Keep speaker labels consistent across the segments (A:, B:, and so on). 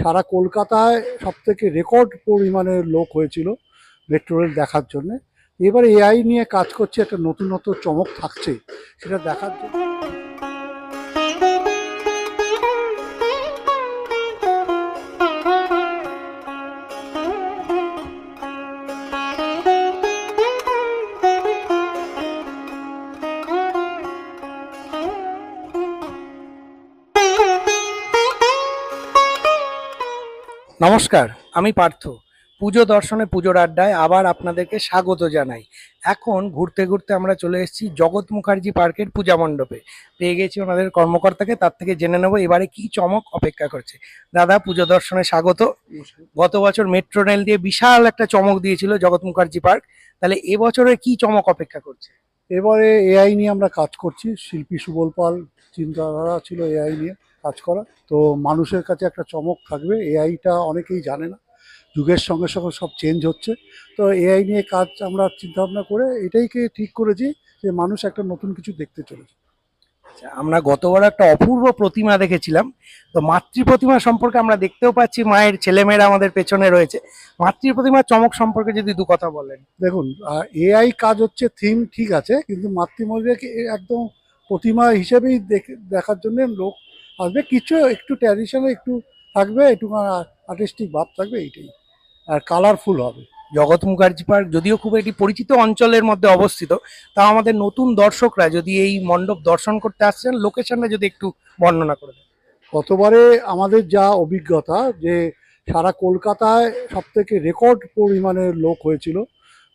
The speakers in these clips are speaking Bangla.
A: সারা কলকাতায় সব থেকে রেকর্ড পরিমাণে লোক হয়েছিল মেট্রো রেল দেখার জন্যে। এবার এআই নিয়ে কাজ করছে, একটা নতুনত্ব চমক থাকছে, সেটা দেখার জন্য।
B: নমস্কার, আমি পার্থ। পুজো দর্শনে পুজোর আড্ডায় আবার আপনাদেরকে স্বাগত জানাই। এখন ঘুরতে ঘুরতে আমরা চলে এসেছি জগৎ মুখার্জি পার্কের পূজা মণ্ডপে। পেয়ে গেছি ওনাদের কর্মকর্তাকে, তার থেকে জেনে নেব এবারে কি চমক অপেক্ষা করছে। দাদা, পুজো দর্শনে স্বাগত। গত বছর মেট্রো রেল দিয়ে বিশাল একটা চমক দিয়েছিল জগৎ মুখার্জি পার্ক। তাহলে এবছরে কি চমক অপেক্ষা করছে?
A: এবারে এআই নিয়ে আমরা কাজ করছি। শিল্পী সুবল পাল, চিন্তাধারা ছিল এআই নিয়ে কাজ করা। তো মানুষের কাছে একটা চমক থাকবে। এআইটা অনেকেই জানে না। যুগের সঙ্গে সঙ্গে সব চেঞ্জ হচ্ছে। তো এআই নিয়ে কাজ আমরা চিন্তাভাবনা করে এটাইকে ঠিক করেছি যে মানুষ একটা নতুন কিছু দেখতে চলেছে।
B: আমরা গতবার একটা অপূর্ব প্রতিমা দেখেছিলাম। তো মাতৃ প্রতিমা সম্পর্কে আমরা দেখতেও পাচ্ছি, মায়ের ছেলেমেয়েরা আমাদের পেছনে রয়েছে। মাতৃ প্রতিমার চমক সম্পর্কে যদি দু কথা বলেন।
A: দেখুন এআই কাজ হচ্ছে থিম ঠিক আছে, কিন্তু মাতৃমন্দিরকে একদম প্রতিমা হিসেবেই দেখে, দেখার জন্য লোক আসবে। কিছু একটু ট্র্যাডিশনাল একটু থাকবে একটু আর্টিস্টিক ভাব থাকবে, এইটাই। আর কালারফুল হবে।
B: জগৎ মুখার্জি পার্ক, যদিও খুব একটি পরিচিত অঞ্চলের মধ্যে অবস্থিত তা আমাদের নতুন দর্শকরা যদি এই মণ্ডপ দর্শন করতে আসছেন, লোকেশনটা যদি একটু বর্ণনা করে দেন।
A: গতবারে আমাদের যা অভিজ্ঞতা যে সারা কলকাতায় সবথেকে রেকর্ড পরিমাণের লোক হয়েছিল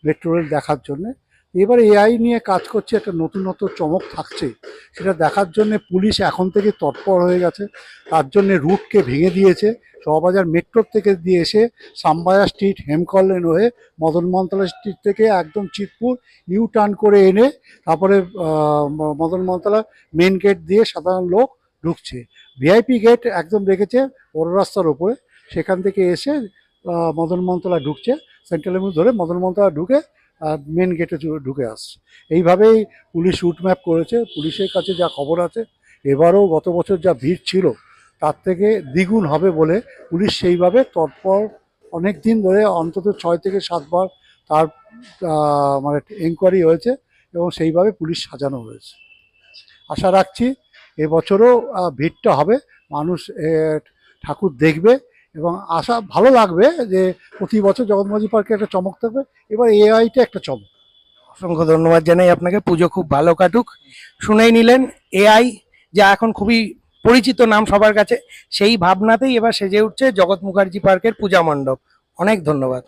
A: মেট্রো রেল দেখার জন্যে এবারে এআই নিয়ে কাজ করছে, একটা নতুনত্ব চমক থাকছে। সেটা দেখার জন্য পুলিশ এখন থেকে তৎপর হয়ে গেছে। তার জন্য রুটকে ভেঙে দিয়েছে। শোভাবাজার মেট্রোর থেকে দিয়ে এসে সাম্বায়া স্ট্রিট হেমকল লেন হয়ে মদন মন্তলা স্ট্রিট থেকে একদম চিতপুর ইউ টার্ন করে এনে তারপরে মদন মন্তলা মেন গেট দিয়ে সাধারণ লোক ঢুকছে। ভিআইপি গেট একদম রেখেছে বড় রাস্তার ওপরে। সেখান থেকে এসে মদন মন্তলা ঢুকছে। সেন্ট্রাল ধরে মদন মন্তলা ঢুকে মেন গেটে ঢুকে আসছে। এইভাবেই পুলিশ রুট ম্যাপ করেছে। পুলিশের কাছে যা খবর আছে, এবারও গত বছর যা ভিড় ছিল, তার থেকে দ্বিগুণ হবে বলে পুলিশ সেইভাবে তৎপর অনেক দিন ধরে অন্তত ছয় থেকে সাতবার তার মানে এনকোয়ারি হয়েছে এবং সেইভাবে পুলিশ সাজানো হয়েছে। আশা রাখছি এবছরও ভিড়টা হবে। মানুষ ঠাকুর দেখবে। এবং আশা ভালো লাগবে যে প্রতি বছর জগন্নাথী পার্কে একটা চমক থাকবে। এবার এআইটা একটা চমক।
B: অসংখ্য ধন্যবাদ জানাই আপনাকে। পুজো খুব ভালো কাটুক। শুনেই নিলেন, এআই যা এখন খুবই পরিচিত নাম সবার কাছে, সেই ভাবনাতেই এবার সেজে উঠছে জগৎ মুখার্জি পার্কের পূজা মণ্ডপ। অনেক ধন্যবাদ।